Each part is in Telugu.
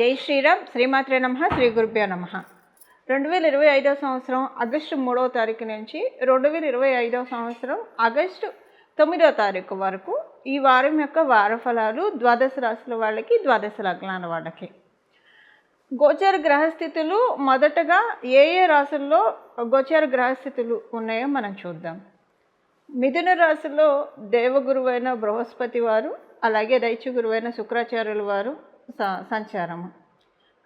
జై శ్రీరామ్ శ్రీమాత్రే నమ శ్రీ గురుభ్యో నమ. రెండు వేల ఇరవై ఐదో సంవత్సరం ఆగస్టు మూడవ తారీఖు నుంచి రెండు వేల ఇరవై ఐదవ సంవత్సరం ఆగస్టు తొమ్మిదో తారీఖు వరకు ఈ వారం యొక్క వార ఫలాలు ద్వాదశ రాశుల వాళ్ళకి ద్వాదశ లగ్నాల వాళ్ళకి. గోచర గ్రహస్థితులు మొదటగా ఏ ఏ రాశుల్లో గోచర గ్రహస్థితులు ఉన్నాయో మనం చూద్దాం. మిథున రాశిలో దేవగురువైన బృహస్పతి వారు అలాగే దైత్య గురువైన శుక్రాచార్యుల వారు సంచారము.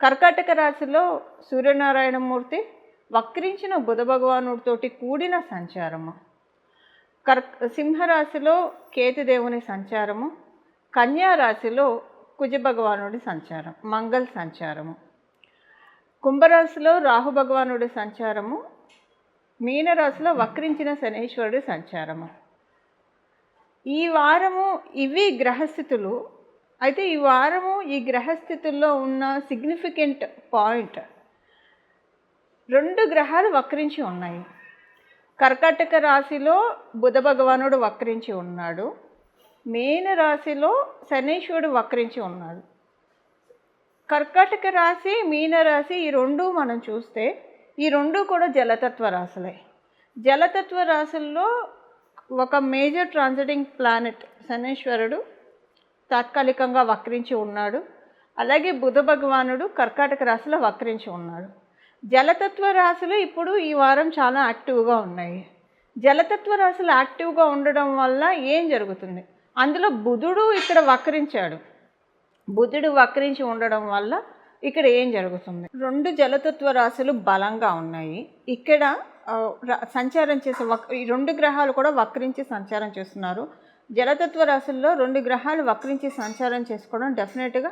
కర్కాటక రాశిలో సూర్యనారాయణమూర్తి వక్రించిన బుధ భగవానుడితోటి కూడిన సంచారము. కర్ సింహరాశిలో కేతుదేవుని సంచారము. కన్యా రాశిలో కుజ భగవానుడి సంచారం మంగళ సంచారము. కుంభరాశిలో రాహు భగవానుడి సంచారము. మీనరాశిలో వక్రించిన శనీశ్వరుడి సంచారము. ఈ వారము ఇవి గ్రహస్థితులు. అయితే ఈ వారము ఈ గ్రహస్థితుల్లో ఉన్న సిగ్నిఫికెంట్ పాయింట్ రెండు గ్రహాలు వక్రించి ఉన్నాయి. కర్కాటక రాశిలో బుధ భగవానుడు వక్రించి ఉన్నాడు. మీన రాశిలో శనీశ్వరుడు వక్రించి ఉన్నాడు. కర్కాటక రాశి మీన రాశి ఈ రెండు మనం చూస్తే ఈ రెండు కూడా జలతత్వ రాశులే. జలతత్వ రాశుల్లో ఒక మేజర్ ట్రాన్సిటింగ్ ప్లానెట్ శనీశ్వరుడు తాత్కాలికంగా వక్రించి ఉన్నాడు. అలాగే బుధ భగవానుడు కర్కాటక రాశిలో వక్రించి ఉన్నాడు. జలతత్వ రాశులు ఇప్పుడు ఈ వారం చాలా యాక్టివ్గా ఉన్నాయి. జలతత్వ రాశులు యాక్టివ్గా ఉండడం వల్ల ఏం జరుగుతుంది? అందులో బుధుడు ఇక్కడ వక్రించాడు. బుధుడు వక్రించి ఉండడం వల్ల ఇక్కడ ఏం జరుగుతుంది? రెండు జలతత్వ రాశులు బలంగా ఉన్నాయి. ఇక్కడ సంచారం చేసే వక్ ఈ రెండు గ్రహాలు కూడా వక్రించి సంచారం చేస్తున్నారు. జలతత్వ రాశుల్లో రెండు గ్రహాలు వక్రించి సంచారం చేసుకోవడం డెఫినెట్గా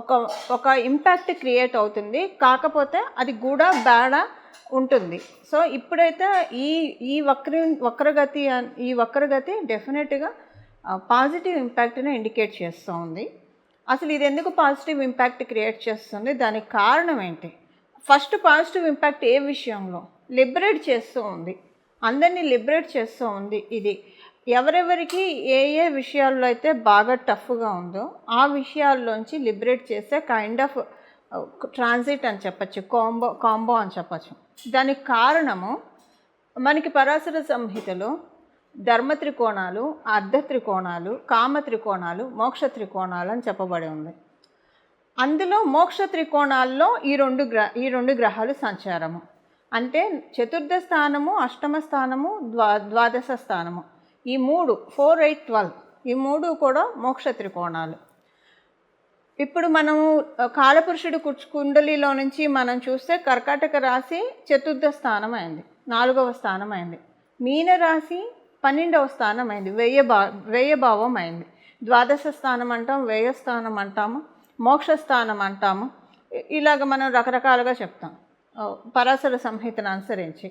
ఒక ఒక ఇంపాక్ట్ క్రియేట్ అవుతుంది. కాకపోతే అది కూడా బేడ ఉంటుంది. సో ఇప్పుడైతే ఈ ఈ వక్ర వక్రగతి ఈ వక్రగతి డెఫినెట్గా పాజిటివ్ ఇంపాక్ట్ని ఇండికేట్ చేస్తూ ఉంది అసలు ఇది ఎందుకు పాజిటివ్ ఇంపాక్ట్ క్రియేట్ చేస్తుంది? దానికి కారణం ఏంటి? ఫస్ట్ పాజిటివ్ ఇంపాక్ట్ ఏ విషయంలో? లిబరేట్ చేస్తూ ఉంది అందరినీ లిబరేట్ చేస్తూ ఉంది ఇది. ఎవరెవరికి ఏ ఏ విషయాల్లో అయితే బాగా టఫ్గా ఉందో ఆ విషయాల్లోంచి లిబరేట్ చేసే కైండ్ ఆఫ్ ట్రాన్సిట్ అని చెప్పచ్చు కాంబో కాంబో అని చెప్పచ్చు. దానికి కారణము మనకి పరాశర సంహితలో ధర్మ త్రికోణాలు అర్ధ త్రికోణాలు కామ త్రికోణాలు మోక్ష త్రికోణాలు అని చెప్పబడి ఉంది. అందులో మోక్ష త్రికోణాల్లో ఈ రెండు గ్ర ఈ రెండు గ్రహాలు సంచారము. అంటే చతుర్థ స్థానము అష్టమ స్థానము ద్వా ద్వాదశ స్థానము. ఈ మూడు ఫోర్ ఎయిట్ ట్వెల్వ్ ఈ మూడు కూడా మోక్ష త్రికోణాలు. ఇప్పుడు మనము కాలపురుషుడు కుండలిలో నుంచి మనం చూస్తే కర్కాటక రాశి చతుర్థ స్థానం అయింది నాలుగవ స్థానం అయింది మీన రాశి పన్నెండవ స్థానం అయింది వ్యయ భా వ్యయభావం అయింది ద్వాదశ స్థానం అంటాం వ్యయస్థానం అంటాము మోక్ష స్థానం అంటాము. ఇలాగ మనం రకరకాలుగా చెప్తాం. పరాశర సంహితను అనుసరించి.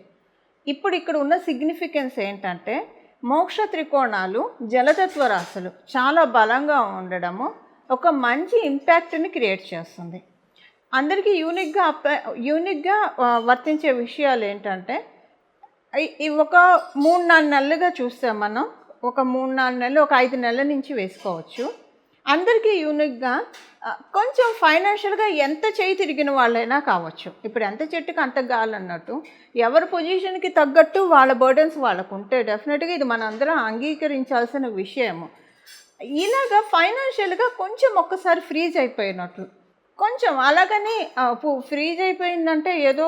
ఇప్పుడు ఇక్కడ ఉన్న సిగ్నిఫికెన్స్ ఏంటంటే మోక్ష త్రికోణాలు జలతత్వ రాశులు చాలా బలంగా ఉండడము ఒక మంచి ఇంపాక్ట్ని క్రియేట్ చేస్తుంది. అందరికీ యూనిక్గా అప్ యూనిక్గా వర్తించే విషయాలు ఏంటంటే ఒక మూడు నాలుగు నెలలుగా చూస్తే మనం ఒక మూడు నాలుగు నెలలు ఒక ఐదు నెలల నుంచి వేసుకోవచ్చు. అందరికీ యూనిక్గా కొంచెం ఫైనాన్షియల్గా ఎంత చేయి తిరిగిన వాళ్ళైనా కావచ్చు. ఇప్పుడు ఎంత చెట్టుకి అంత గాలి ఎవరి పొజిషన్కి తగ్గట్టు వాళ్ళ బర్డన్స్ వాళ్ళకు ఉంటే డెఫినెట్గా ఇది మనందరం అంగీకరించాల్సిన విషయము. ఇలాగా ఫైనాన్షియల్గా కొంచెం ఒక్కసారి ఫ్రీజ్ అయిపోయినట్లు కొంచెం అలాగని ఫ్రీజ్ అయిపోయిందంటే ఏదో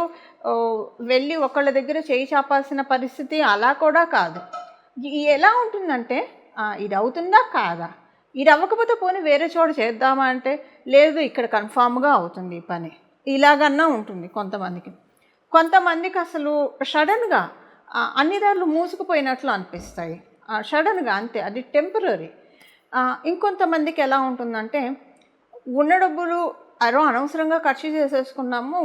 వెళ్ళి ఒకళ్ళ దగ్గర చేయి చాపాల్సిన పరిస్థితి అలా కూడా కాదు. ఎలా ఉంటుందంటే ఇది అవుతుందా కాదా? ఇది అవ్వకపోతే పోనీ వేరే చోట చేద్దామా అంటే లేదు ఇక్కడ కన్ఫామ్గా అవుతుంది ఈ పని. ఇలాగన్నా ఉంటుంది కొంతమందికి. కొంతమందికి అసలు సడన్గా అన్ని దారులు మూసుకుపోయినట్లు అనిపిస్తాయి. సడన్గా అంతే అది టెంపరీ ఇంకొంతమందికి ఎలా ఉంటుందంటే ఉన్న డబ్బులు అరో అనవసరంగా ఖర్చు చేసేసుకున్నాము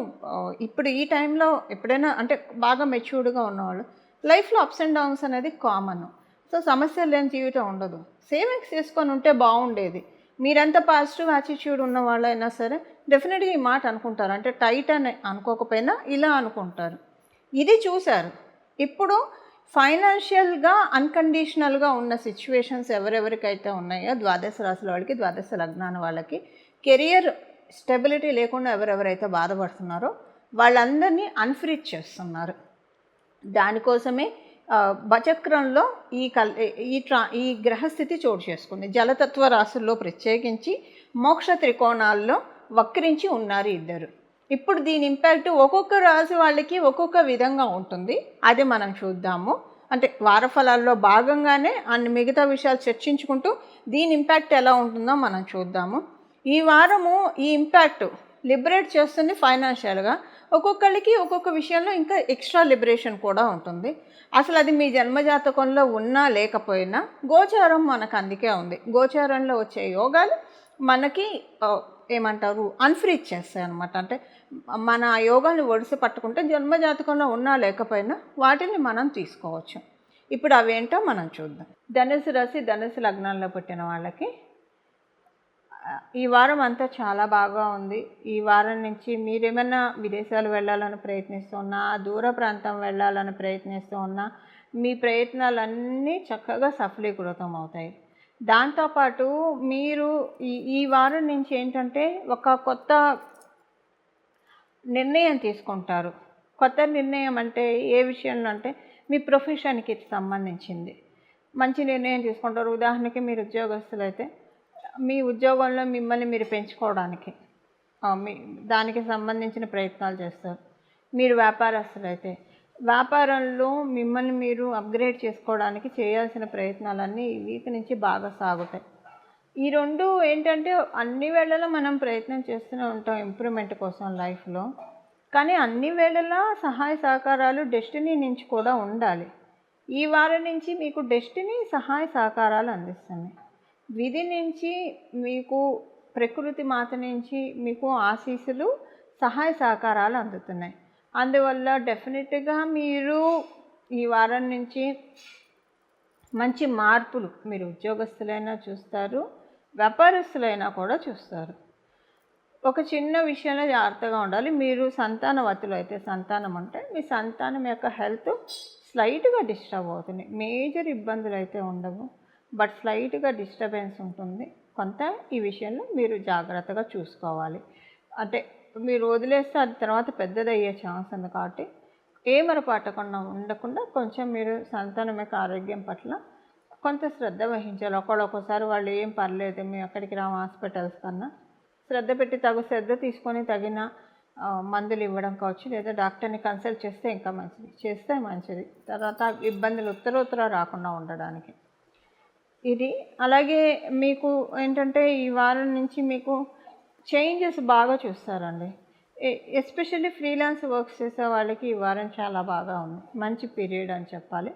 ఇప్పుడు ఈ టైంలో ఎప్పుడైనా అంటే బాగా మెచ్యూర్డ్గా ఉన్నవాళ్ళు లైఫ్లో అప్స్ అండ్ డౌన్స్ అనేది కామన్. సో సమస్య లేని జీవితం ఉండదు. సేవింగ్స్ చేసుకొని ఉంటే బాగుండేది. మీరెంత పాజిటివ్ యాటిట్యూడ్ ఉన్న వాళ్ళైనా సరే డెఫినెట్గా ఈ మాట అనుకుంటారు. అంటే టైట్ అని అనుకోకపోయినా ఇలా అనుకుంటారు. ఇది చూశారు. ఇప్పుడు ఫైనాన్షియల్గా అన్కండిషనల్గా ఉన్న సిచ్యువేషన్స్ ఎవరెవరికైతే ఉన్నాయో ద్వాదశ రాశుల వాళ్ళకి ద్వాదశ లగ్నాల వాళ్ళకి కెరియర్ స్టెబిలిటీ లేకుండా ఎవరెవరైతే బాధపడుతున్నారో వాళ్ళందరినీ అన్ఫ్రీజ్ చేస్తున్నారు. దానికోసమే బచక్రంలో ఈ కల్ ఈ ట్రా ఈ గ్రహస్థితి చోటు చేసుకుంది. జలతత్వ రాశుల్లో ప్రత్యేకించి మోక్ష త్రికోణాల్లో వక్రించి ఉన్నారు ఇద్దరు. ఇప్పుడు దీని ఇంపాక్ట్ ఒక్కొక్క రాశి వాళ్ళకి ఒక్కొక్క విధంగా ఉంటుంది. అది మనం చూద్దాము. అంటే వారఫలాల్లో భాగంగానే అన్ని మిగతా విషయాలు చర్చించుకుంటూ దీని ఇంపాక్ట్ ఎలా ఉంటుందో మనం చూద్దాము. ఈ వారము ఈ ఇంపాక్ట్ లిబరేట్ చేస్తుంది ఫైనాన్షియల్గా. ఒక్కొక్కరికి ఒక్కొక్క విషయంలో ఇంకా ఎక్స్ట్రా లిబరేషన్ కూడా ఉంటుంది. అసలు అది మీ జన్మజాతకంలో ఉన్నా లేకపోయినా గోచారం మనకు అందుకే ఉంది. గోచారంలో వచ్చే యోగాలు మనకి ఏమంటారు అన్ఫ్రీజ్ చేస్తాయి అనమాట అంటే మన ఆ యోగాన్ని ఒడిసి పట్టుకుంటే జన్మజాతకంలో ఉన్నా లేకపోయినా వాటిని మనం తీసుకోవచ్చు. ఇప్పుడు అవేంటో మనం చూద్దాం. ధనుసు రాశి ధనుసు లగ్నాల్లో పుట్టిన వాళ్ళకి ఈ వారం అంతా చాలా బాగా ఉంది. ఈ వారం నుంచి మీరేమైనా విదేశాలు వెళ్ళాలని ప్రయత్నిస్తున్నా దూర ప్రాంతం వెళ్ళాలని ప్రయత్నిస్తూ ఉన్నా మీ ప్రయత్నాలన్నీ చక్కగా సఫలీకృతం అవుతాయి. దాంతోపాటు మీరు ఈ ఈ వారం నుంచి ఏంటంటే ఒక కొత్త నిర్ణయం తీసుకుంటారు. కొత్త నిర్ణయం అంటే ఏ విషయంలో అంటే మీ ప్రొఫెషన్కి సంబంధించింది. మంచి నిర్ణయం తీసుకుంటారు. ఉదాహరణకి మీరు ఉద్యోగస్తులు అయితే మీ ఉద్యోగంలో మిమ్మల్ని మీరు పెంచుకోవడానికి మీ దానికి సంబంధించిన ప్రయత్నాలు చేస్తారు. మీరు వ్యాపారస్తులు అయితే వ్యాపారంలో మిమ్మల్ని మీరు అప్గ్రేడ్ చేసుకోవడానికి చేయాల్సిన ప్రయత్నాలన్నీ ఈ వీక్ నుంచి బాగా సాగుతాయి. ఈ రెండు ఏంటంటే అన్ని వేళలా మనం ప్రయత్నం చేస్తూనే ఉంటాం ఇంప్రూవ్మెంట్ కోసం లైఫ్లో. కానీ అన్ని వేళలా సహాయ సహకారాలు డెస్టినీ నుంచి కూడా ఉండాలి. ఈ వారం నుంచి మీకు డెస్టినీ సహాయ సహకారాలు అందిస్తున్నాయి. విధి నుంచి మీకు ప్రకృతి మాత నుంచి మీకు ఆశీస్సులు సహాయ సహకారాలు అందుతున్నాయి. అందువల్ల డెఫినెట్గా మీరు ఈ వారం నుంచి మంచి మార్పులు మీరు ఉద్యోగస్తులైనా చూస్తారు వ్యాపారస్తులైనా కూడా చూస్తారు. ఒక చిన్న విషయంలో జాగ్రత్తగా ఉండాలి. మీరు సంతానవతులు అయితే సంతానం అంటే మీ సంతానం యొక్క హెల్త్ స్లైట్గా డిస్టర్బ్ అవుతుంది. మేజర్ ఇబ్బందులు అయితే ఉండవు. బట్ స్లైట్గా డిస్టర్బెన్స్ ఉంటుంది. కొంత ఈ విషయంలో మీరు జాగ్రత్తగా చూసుకోవాలి. అంటే మీరు వదిలేస్తే అది తర్వాత పెద్దదయ్యే ఛాన్స్ ఉంది కాబట్టి ఏమరపాటకుండా ఉండకుండా కొంచెం మీరు సంతానం యొక్క ఆరోగ్యం పట్ల కొంత శ్రద్ధ వహించాలి. ఒకళ్ళు ఒక్కోసారి వాళ్ళు ఏం పర్లేదు మేము అక్కడికి రాము హాస్పిటల్స్ కన్నా శ్రద్ధ పెట్టి తగు శ్రద్ధ తీసుకొని తగిన మందులు ఇవ్వడం కావచ్చు లేదా డాక్టర్ని కన్సల్ట్ చేస్తే ఇంకా మంచిది. చేస్తే మంచిది. తర్వాత ఇబ్బందులు ఉత్తరోత్తర రాకుండా ఉండడానికి. ఇది. అలాగే మీకు ఏంటంటే ఈ వారం నుంచి మీకు చేంజెస్ బాగా చూస్తారండి. ఎస్పెషల్లీ ఫ్రీలాన్స్ వర్క్స్ చేసే వాళ్ళకి ఈ వారం చాలా బాగా ఉంది. మంచి పీరియడ్ అని చెప్పాలి.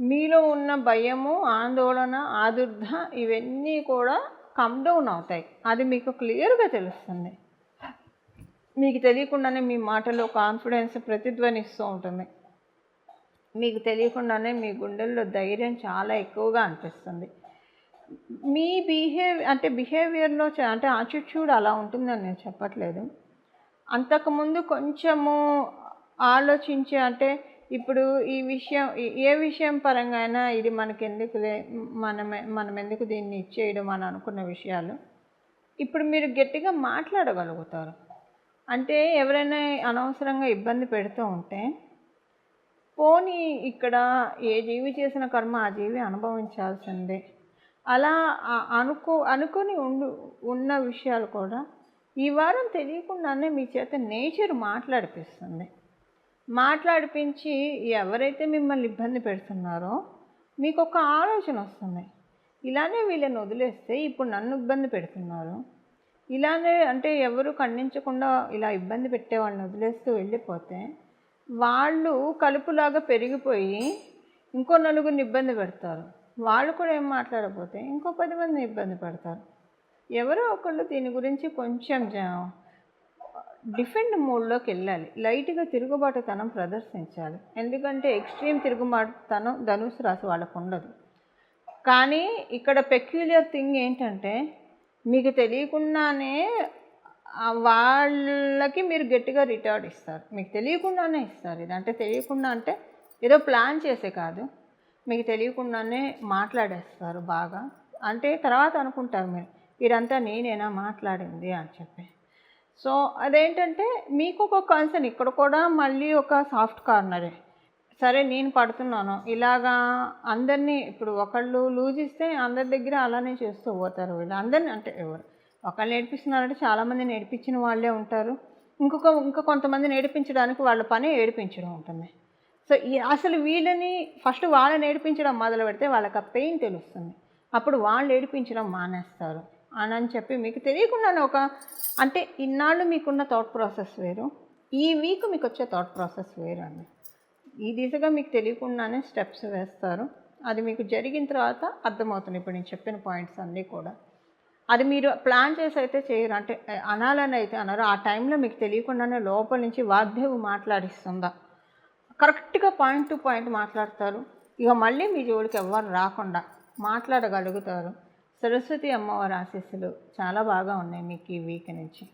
మీలో ఉన్న భయము ఆందోళన ఆదుర్ధ ఇవన్నీ కూడా కమ్ డౌన్ అవుతాయి. అది మీకు క్లియర్గా తెలుస్తుంది. మీకు తెలియకుండానే మీ మాటలో కాన్ఫిడెన్స్ ప్రతిధ్వనిస్తూ ఉంటుంది. మీకు తెలియకుండానే మీ గుండెల్లో ధైర్యం చాలా ఎక్కువగా అనిపిస్తుంది. మీ బిహేవ్ అంటే బిహేవియర్లో అంటే యాటిట్యూడ్ అలా ఉంటుందని నేను చెప్పట్లేదు. అంతకుముందు కొంచెము ఆలోచించి అంటే ఇప్పుడు ఈ విషయం ఏ విషయం పరంగా అయినా ఇది మనకెందుకులే మనమే మనం ఎందుకు దీన్ని ఇచ్చేయడం అని అనుకున్న విషయాలు ఇప్పుడు మీరు గట్టిగా మాట్లాడగలుగుతారు. అంటే ఎవరైనా అనవసరంగా ఇబ్బంది పెడుతూ ఉంటే పోనీ ఇక్కడ ఏ జీవి చేసిన కర్మ ఆ జీవి అనుభవించాల్సిందే. అలా అనుకో అనుకొని ఉండు ఉన్న విషయాలు కూడా ఈ వారం తెలియకుండానే మీ చేత నేచర్ మాట్లాడిపిస్తుంది. మాట్లాడిపించి ఎవరైతే మిమ్మల్ని ఇబ్బంది పెడుతున్నారో మీకు ఒక ఆలోచన వస్తుంది. ఇలానే వీళ్ళని వదిలేస్తే ఇప్పుడు నన్ను ఇబ్బంది పెడుతున్నారు. ఇలానే అంటే ఎవరు ఖండించకుండా ఇలా ఇబ్బంది పెట్టే వాళ్ళని వదిలేస్తూ వెళ్ళిపోతే వాళ్ళు కలుపులాగా పెరిగిపోయి ఇంకో నలుగురిని ఇబ్బంది పెడతారు. వాళ్ళు కూడా ఏం మాట్లాడకపోతే ఇంకో పది మందిని ఇబ్బంది పెడతారు. ఎవరో ఒకళ్ళు దీని గురించి కొంచెం డిఫెండ్ మూడ్లోకి వెళ్ళాలి. లైట్గా తిరుగుబాటుతనం ప్రదర్శించాలి. ఎందుకంటే ఎక్స్ట్రీమ్ తిరుగుబాటుతనం ధనుసు రాశి వాళ్ళకు ఉండదు. కానీ ఇక్కడ పెక్యులర్ థింగ్ ఏంటంటే మీకు తెలియకుండానే వాళ్ళకి మీరు గట్టిగా రిటార్డ్ ఇస్తారు. మీకు తెలియకుండానే ఇస్తారు ఇది. అంటే తెలియకుండా అంటే ఏదో ప్లాన్ చేసే కాదు. మీకు తెలియకుండానే మాట్లాడేస్తారు బాగా. అంటే తర్వాత అనుకుంటారు మీరు ఇదంతా నేనేనా మాట్లాడింది అని చెప్పి. సో అదేంటంటే మీకు ఒక కన్సర్న్ ఇక్కడ కూడా మళ్ళీ ఒక సాఫ్ట్ కార్నరే సరే నేను పడుతున్నాను. ఇలాగా అందరినీ ఇప్పుడు ఒకళ్ళు లూజ్ ఇస్తే అందరి దగ్గర అలానే చేస్తూ పోతారు వీళ్ళు. అందరిని అంటే ఎవరు? ఒకళ్ళు నేర్పిస్తున్నారంటే చాలామంది నేర్పించిన వాళ్ళే ఉంటారు. ఇంకొక ఇంకా కొంతమంది నేర్పించడానికి వాళ్ళ పని ఏడిపించడం ఉంటుంది. సో ఈ అసలు వీళ్ళని ఫస్ట్ వాళ్ళని నేర్పించడం మొదలు పెడితే వాళ్ళకి ఆ పెయిన్ తెలుస్తుంది. అప్పుడు వాళ్ళు ఏడిపించడం మానేస్తారు. అని అని చెప్పి మీకు తెలియకుండానే ఒక అంటే ఇన్నాళ్ళు మీకున్న థాట్ ప్రాసెస్ వేరు. ఈ వీక్ మీకు వచ్చే థాట్ ప్రాసెస్ వేరు అండి ఈ దిశగా మీకు తెలియకుండానే స్టెప్స్ వేస్తారు. అది మీకు జరిగిన తర్వాత అర్థమవుతుంది. ఇప్పుడు నేను చెప్పిన పాయింట్స్ అన్నీ కూడా. అది మీరు ప్లాన్ చేసి అయితే చేయరు. అంటే అనాలని అయితే అన్నారు ఆ టైంలో మీకు తెలియకుండానే లోపల నుంచి వాగ్దేవి మాట్లాడిస్తుందా? కరెక్ట్గా పాయింట్ టు పాయింట్ మాట్లాడతారు. ఇక మళ్ళీ మీ జోలికి ఎవ్వరు రాకుండా మాట్లాడగలుగుతారు. సరస్వతి అమ్మవారి ఆశీస్సులు చాలా బాగా ఉన్నాయి మీకు ఈ వీక్ నుంచి.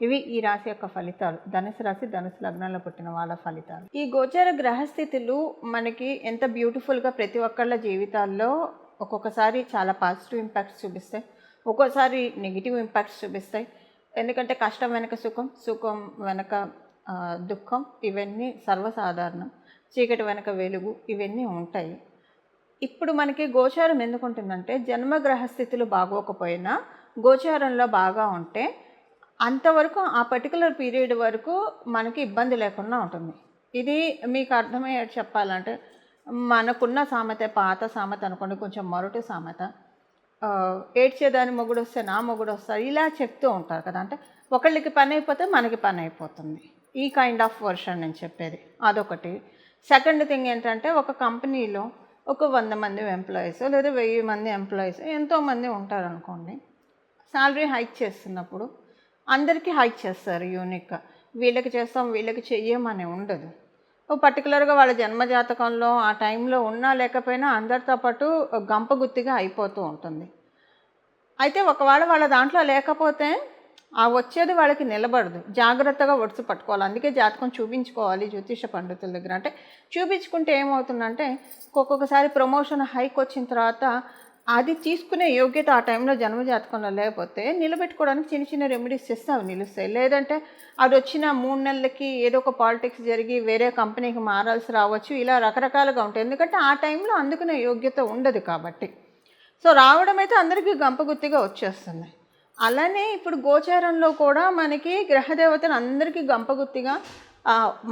ఇవి ఈ రాశి యొక్క ఫలితాలు. ధనుసు రాశి ధనుసు లగ్నంలో పుట్టిన వాళ్ళ ఫలితాలు. ఈ గోచర గ్రహస్థితులు మనకి ఎంత బ్యూటిఫుల్గా ప్రతి ఒక్కళ్ళ జీవితాల్లో ఒక్కొక్కసారి చాలా పాజిటివ్ ఇంపాక్ట్స్ చూపిస్తాయి. ఒక్కోసారి నెగిటివ్ ఇంపాక్ట్స్ చూపిస్తాయి. ఎందుకంటే కష్టం వెనక సుఖం సుఖం వెనక దుఃఖం ఇవన్నీ సర్వసాధారణం. చీకటి వెనక వెలుగు ఇవన్నీ ఉంటాయి. ఇప్పుడు మనకి గోచారం ఎందుకుంటుందంటే జన్మగ్రహ స్థితులు బాగోకపోయినా గోచారంలో బాగా ఉంటే అంతవరకు ఆ పర్టికులర్ పీరియడ్ వరకు మనకి ఇబ్బంది లేకుండా ఉంటుంది. ఇది మీకు అర్థమయ్యేది చెప్పాలంటే మనకున్న సామెత పాత సామెత అనుకోండి కొంచెం మొరటి సామెత. ఏడ్చేదాని మొగుడు వస్తే నా మొగుడు వస్తారు ఇలా చెప్తూ ఉంటారు కదా. అంటే ఒకళ్ళకి పని అయిపోతే మనకి పని అయిపోతుంది ఈ కైండ్ ఆఫ్ వర్షన్ నేను చెప్పేది. అదొకటి. సెకండ్ థింగ్ ఏంటంటే ఒక కంపెనీలో ఒక వంద మంది ఎంప్లాయీస్ లేదా వెయ్యి మంది ఎంప్లాయీస్ ఎంతోమంది ఉంటారనుకోండి. శాలరీ హైక్ చేస్తున్నప్పుడు అందరికీ హైక్ చేస్తారు యూనిక్గా వీళ్ళకి చేస్తాం వీళ్ళకి చెయ్యమని ఉండదు. పర్టికులర్గా వాళ్ళ జన్మజాతకంలో ఆ టైంలో ఉన్నా లేకపోయినా అందరితో పాటు గంపగుత్తిగా అయిపోతూ ఉంటుంది. అయితే ఒకవేళ వాళ్ళ దాంట్లో లేకపోతే ఆ వచ్చేది వాళ్ళకి నిలబడదు. జాగ్రత్తగా ఒడిసి పట్టుకోవాలి. అందుకే జాతకం చూపించుకోవాలి జ్యోతిష పండితుల దగ్గర. అంటే చూపించుకుంటే ఏమవుతుందంటే ఒక్కొక్కసారి ప్రమోషన్ హైక్ వచ్చిన తర్వాత అది తీసుకునే యోగ్యత ఆ టైంలో జన్మజాతకంలో లేకపోతే నిలబెట్టుకోవడానికి చిన్న చిన్న రెమెడీస్ చేస్తే అవి నిలుస్తాయి. లేదంటే అది వచ్చిన మూడు నెలలకి ఏదో ఒక పాలిటిక్స్ జరిగి వేరే కంపెనీకి మారాల్సి రావచ్చు. ఇలా రకరకాలుగా ఉంటాయి. ఎందుకంటే ఆ టైంలో అందుకునే యోగ్యత ఉండదు కాబట్టి. సో రావడం అయితే అందరికీ గంపగుత్తిగా వచ్చేస్తుంది. అలానే ఇప్పుడు గోచారంలో కూడా మనకి గ్రహదేవతలు అందరికీ గంపగుత్తిగా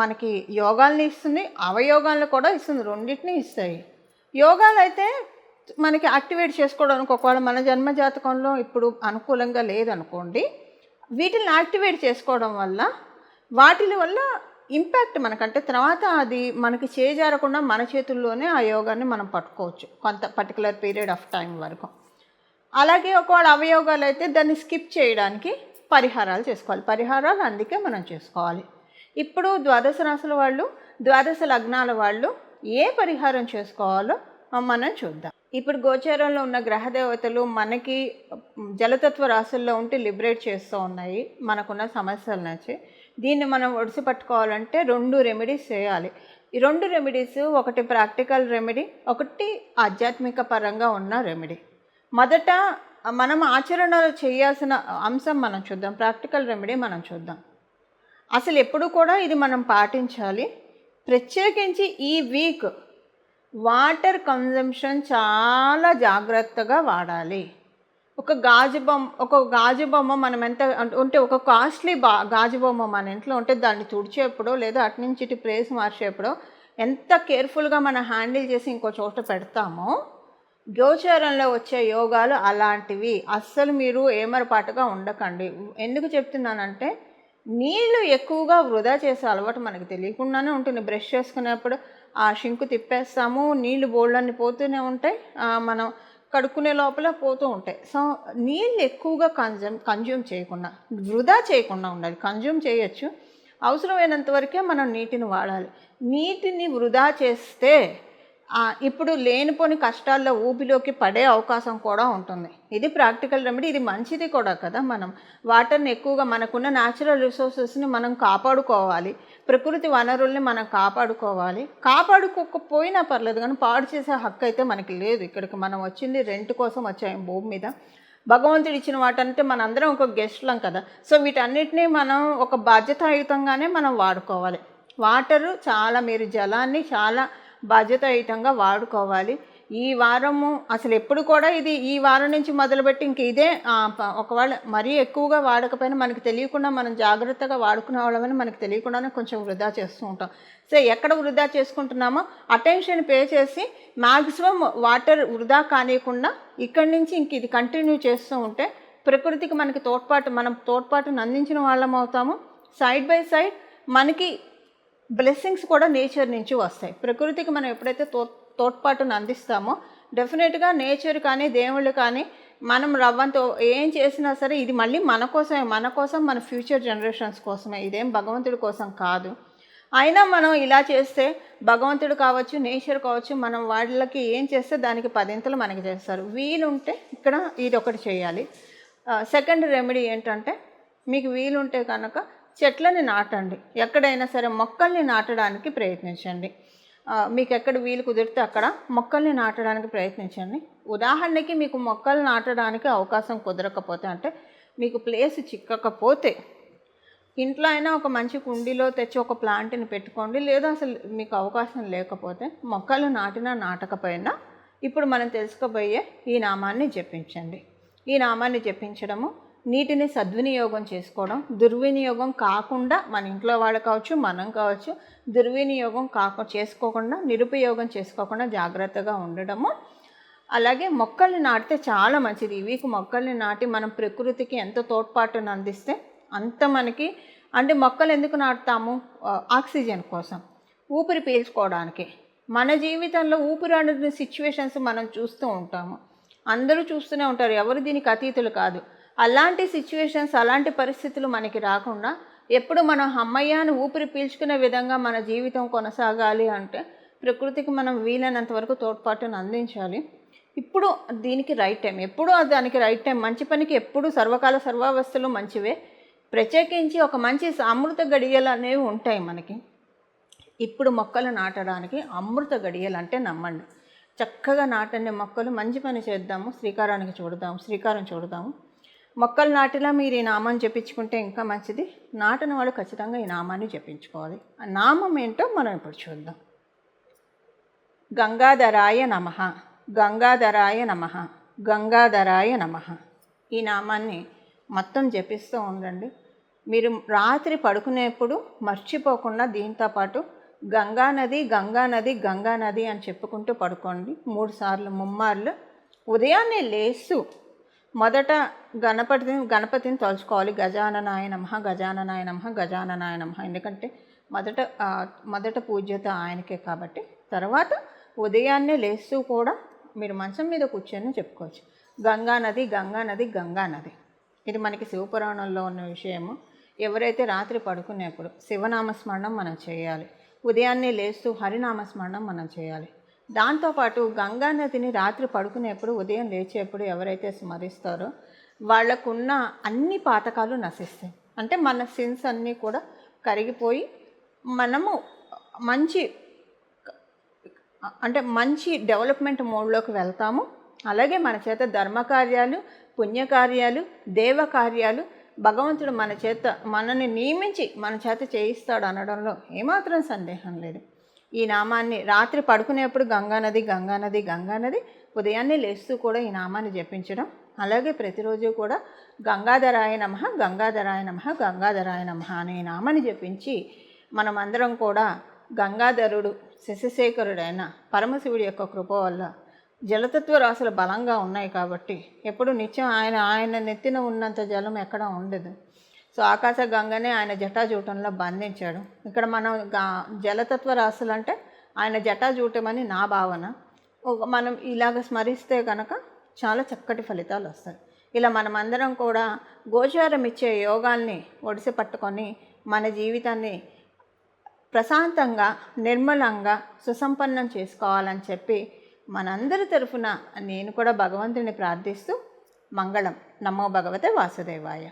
మనకి యోగాల్ని ఇస్తుంది. అవయోగాలను కూడా ఇస్తుంది. రెండింటిని ఇస్తాయి. యోగాలు అయితే మనకి యాక్టివేట్ చేసుకోవడానికి ఒకవేళ మన జన్మ జాతకంలో ఇప్పుడు అనుకూలంగా లేదనుకోండి వీటిని యాక్టివేట్ చేసుకోవడం వల్ల వాటి వల్ల ఇంపాక్ట్ మనకంటే తర్వాత అది మనకి చేజారకుండా మన చేతుల్లోనే ఆ యోగాన్ని మనం పట్టుకోవచ్చు కొంత పర్టికులర్ పీరియడ్ ఆఫ్ టైం వరకు. అలాగే ఒకవేళ అవయోగాలు అయితే దాన్ని స్కిప్ చేయడానికి పరిహారాలు చేసుకోవాలి. పరిహారాలు అందుకే మనం చేసుకోవాలి. ఇప్పుడు ద్వాదశ రాసుల వాళ్ళు ద్వాదశ లగ్నాల వాళ్ళు ఏ పరిహారం చేసుకోవాలో మనం చూద్దాం. ఇప్పుడు గోచారంలో ఉన్న గ్రహ దేవతలు మనకి జలతత్వ రాశుల్లో ఉంటే లిబరేట్ చేస్తూ ఉన్నాయి. మనకున్న సమస్యల నుంచి దీన్ని మనం ఒడిసి పట్టుకోవాలంటే రెండు రెమెడీస్ చేయాలి. ఈ రెండు రెమెడీస్ ఒకటి ప్రాక్టికల్ రెమెడీ ఒకటి ఆధ్యాత్మిక పరంగా ఉన్న రెమెడీ. మొదట మనం ఆచరణలో చేయాల్సిన అంశం మనం చూద్దాం. ప్రాక్టికల్ రెమెడీ మనం చూద్దాం. అసలు ఎప్పుడు కూడా ఇది మనం పాటించాలి. ప్రత్యేకించి ఈ వీక్ వాటర్ కన్జంప్షన్ చాలా జాగ్రత్తగా వాడాలి. ఒక గాజు బొమ్మ ఒక గాజు బొమ్మ మనం ఎంత ఉంటే ఒక కాస్ట్లీ బా గాజు బొమ్మ మన ఇంట్లో ఉంటే దాన్ని తుడిచేప్పుడో లేదా అటు నుంచి ఇటు ప్లేస్ మార్చేప్పుడో ఎంత కేర్ఫుల్గా మనం హ్యాండిల్ చేసి ఇంకో చోట పెడతామో గోచారంలో వచ్చే యోగాలు అలాంటివి అస్సలు మీరు ఏమరపాటుగా ఉండకండి. ఎందుకు చెప్తున్నానంటే నీళ్ళు ఎక్కువగా వృధా చేసే అలవాటు మనకు తెలియకుండానే ఉంటుంది. బ్రష్ చేసుకునేప్పుడు ఆ షింకు తిప్పేస్తాము నీళ్ళు బోళ్ళన్ని పోతూనే ఉంటాయి మనం కడుక్కునే లోపల పోతూ ఉంటాయి. సో నీళ్ళు ఎక్కువగా కన్జ్యూమ్ కన్జ్యూమ్ చేయకుండా వృధా చేయకుండా ఉండాలి. కన్జ్యూమ్ చేయొచ్చు. అవసరమైనంత వరకే మనం నీటిని వాడాలి. నీటిని వృధా చేస్తే ఇప్పుడు లేనిపోని కష్టాల్లో ఊపిలోకి పడే అవకాశం కూడా ఉంటుంది. ఇది ప్రాక్టికల్ రెమెడీ ఇది మంచిది కూడా కదా మనం. వాటర్ని ఎక్కువగా మనకున్న న్యాచురల్ రిసోర్సెస్ని మనం కాపాడుకోవాలి. ప్రకృతి వనరుల్ని మనం కాపాడుకోవాలి. కాపాడుకోకపోయినా పర్లేదు కానీ పాడు చేసే హక్కు అయితే మనకి లేదు. ఇక్కడికి మనం వచ్చింది రెంట్ కోసం వచ్చాము భూమి మీద. భగవంతుడు ఇచ్చిన వాటంటే మనందరం ఒక గెస్ట్లం కదా. సో వీటన్నిటినీ మనం ఒక బాధ్యతాయుతంగానే మనం వాడుకోవాలి. వాటరు చాలా మీరు జలాన్ని చాలా బాధ్యతాయుతంగా వాడుకోవాలి. ఈ వారము అసలు ఎప్పుడు కూడా ఇది ఈ వారం నుంచి మొదలుపెట్టి ఇంక ఇదే ఒకవేళ మరీ ఎక్కువగా వాడకపోయినా మనకి తెలియకుండా మనం జాగ్రత్తగా వాడుకునే వాళ్ళమని మనకి తెలియకుండానే కొంచెం వృధా చేస్తూ ఉంటాం. సో ఎక్కడ వృధా చేసుకుంటున్నామో అటెన్షన్ పే చేసి మ్యాక్సిమం వాటర్ వృధా కానియకుండా ఇక్కడి నుంచి ఇంక ఇది కంటిన్యూ చేస్తూ ఉంటే ప్రకృతికి మనకి తోడ్పాటు మనం తోడ్పాటును అందించిన వాళ్ళం అవుతాము. సైడ్ బై సైడ్ మనకి బ్లెస్సింగ్స్ కూడా నేచర్ నుంచి వస్తాయి. ప్రకృతికి మనం ఎప్పుడైతే తో తోడ్పాటును అందిస్తామో డెఫినెట్గా నేచర్ కానీ దేవుళ్ళు కానీ మనం రవ్వంతో ఏం చేసినా సరే ఇది మళ్ళీ మన కోసమే మన కోసం మన ఫ్యూచర్ జనరేషన్స్ కోసమే. ఇదేం భగవంతుడి కోసం కాదు. అయినా మనం ఇలా చేస్తే భగవంతుడు కావచ్చు నేచర్ కావచ్చు మనం వాళ్ళకి ఏం చేస్తే దానికి పదింతలు మనకి చేస్తారు. వీలుంటే ఇక్కడ ఇది ఒకటి చేయాలి సెకండ్ రెమెడీ ఏంటంటే మీకు వీలుంటే కనుక చెట్లని నాటండి. ఎక్కడైనా సరే మొక్కల్ని నాటడానికి ప్రయత్నించండి. మీకు ఎక్కడ వీలు కుదిరితే అక్కడ మొక్కల్ని నాటడానికి ప్రయత్నించండి. ఉదాహరణకి మీకు మొక్కలు నాటడానికి అవకాశం కుదరకపోతే అంటే మీకు ప్లేస్ చిక్కకపోతే ఇంట్లో అయినా ఒక మంచి కుండీలో తెచ్చి ఒక ప్లాంట్ని పెట్టుకోండి. లేదా అసలు మీకు అవకాశం లేకపోతే మొక్కలు నాటినా నాటకపోయినా ఇప్పుడు మనం తెలుసుకోబోయే ఈ నామాన్ని జపించండి. ఈ నామాన్ని జపించడము నీటిని సద్వినియోగం చేసుకోవడం దుర్వినియోగం కాకుండా మన ఇంట్లో వాళ్ళు కావచ్చు మనం కావచ్చు దుర్వినియోగం కాక చేసుకోకుండా నిరుపయోగం చేసుకోకుండా జాగ్రత్తగా ఉండడము. అలాగే మొక్కల్ని నాటితే చాలా మంచిది. ఈ వీక్ మొక్కల్ని నాటి మనం ప్రకృతికి ఎంత తోడ్పాటును అందిస్తే అంత మనకి అంటే మొక్కలు ఎందుకు నాటుతాము? ఆక్సిజన్ కోసం. ఊపిరి పీల్చుకోవడానికి. మన జీవితంలో ఊపిరాడని సిచ్యువేషన్స్ మనం చూస్తూ ఉంటాము. అందరూ చూస్తూనే ఉంటారు. ఎవరు దీనికి అతీతులు కాదు. అలాంటి సిచ్యువేషన్స్ అలాంటి పరిస్థితులు మనకి రాకుండా ఎప్పుడు మనం అమ్మయ్యాను ఊపిరి పీల్చుకునే విధంగా మన జీవితం కొనసాగాలి అంటే ప్రకృతికి మనం వీలైనంత వరకు తోడ్పాటును అందించాలి. ఇప్పుడు దీనికి రైట్ టైం ఎప్పుడు దానికి రైట్ టైం మంచి పనికి ఎప్పుడు సర్వకాల సర్వావస్థలు మంచివే. ప్రత్యేకించి ఒక మంచి అమృత గడియలు అనేవి ఉంటాయి మనకి. ఇప్పుడు మొక్కలు నాటడానికి అమృత గడియలు అంటే నమ్మండి. చక్కగా నాటండి మొక్కలు. మంచి పని చేద్దాము. శ్రీకారానికి చూడదాము. శ్రీకారం చూడదాము. మొక్కలు నాటినా మీరు ఈ నామాన్ని చెప్పించుకుంటే ఇంకా మంచిది. నాటిన వాళ్ళు ఖచ్చితంగా ఈ నామాన్ని చెప్పించుకోవాలి ఆ నామం ఏంటో మనం ఇప్పుడు చూద్దాం. గంగాధరాయ నమ. గంగాధరాయ నమ. గంగాధరాయ నమ. ఈ నామాన్ని మొత్తం జపిస్తూ ఉండండి. మీరు రాత్రి పడుకునేప్పుడు మర్చిపోకుండా దీంతో పాటు గంగా నది గంగా నది గంగా నది అని చెప్పుకుంటూ పడుకోండి. మూడు సార్లు ముమ్మార్లు. ఉదయాన్నే లేస్తూ మొదట గణపతిని గణపతిని తలుచుకోవాలి. గజాననాయ నమ గజాననాయ నమ గజాననాయ నమ. ఎందుకంటే మొదట మొదట పూజ్యత ఆయనకే కాబట్టి. తర్వాత ఉదయాన్నే లేస్తూ కూడా మీరు మంచం మీద కూర్చొని చెప్పుకోవచ్చు. గంగా నది గంగానది గంగా నది. ఇది మనకి శివపురాణంలో ఉన్న విషయము. ఎవరైతే రాత్రి పడుకునేప్పుడు శివనామస్మరణం మనం చేయాలి. ఉదయాన్నే లేస్తూ హరినామస్మరణం మనం చేయాలి. దాంతోపాటు గంగా నదిని రాత్రి పడుకునేప్పుడు ఉదయం లేచేప్పుడు ఎవరైతే స్మరిస్తారో వాళ్ళకున్న అన్ని పాతకాలు నశిస్తాయి. అంటే మన సిన్స్ అన్నీ కూడా కరిగిపోయి మనము మంచి అంటే మంచి డెవలప్మెంట్ మోడ్లోకి వెళ్తాము. అలాగే మన చేత ధర్మకార్యాలు పుణ్యకార్యాలు దేవకార్యాలు భగవంతుడు మన చేత మనని నియమించి మన చేత చేయిస్తాడు అనడంలో ఏమాత్రం సందేహం లేదు. ఈ నామాన్ని రాత్రి పడుకునేప్పుడు గంగానది గంగానది గంగానది ఉదయాన్నే లేస్తూ కూడా ఈ నామాన్ని జపించడం. అలాగే ప్రతిరోజు కూడా గంగాధరాయ నమ గంగాధరాయ నమ గంగాధరాయ నమ అనే నామాన్ని జపించి మనమందరం కూడా గంగాధరుడు శశిశేఖరుడైన పరమశివుడి యొక్క కృప వల్ల జలతత్వ రాశులు బలంగా ఉన్నాయి కాబట్టి ఎప్పుడు నిత్యం ఆయన ఆయన నెత్తిన ఉన్నంత జలం ఎక్కడ ఉండదు. సో ఆకాశ గంగనే ఆయన జటాజూటంలో బంధించాడు. ఇక్కడ మనం జలతత్వ రాశులు అంటే ఆయన జటాజూటమని నా భావన. మనం ఇలాగ స్మరిస్తే కనుక చాలా చక్కటి ఫలితాలు వస్తాయి. ఇలా మనమందరం కూడా గోచారం ఇచ్చే యోగాల్ని ఒడిసి పట్టుకొని మన జీవితాన్ని ప్రశాంతంగా నిర్మలంగా సుసంపన్నం చేసుకోవాలని చెప్పి మనందరి తరఫున నేను కూడా భగవంతుని ప్రార్థిస్తూ మంగళం. నమో భగవతే వాసుదేవాయ.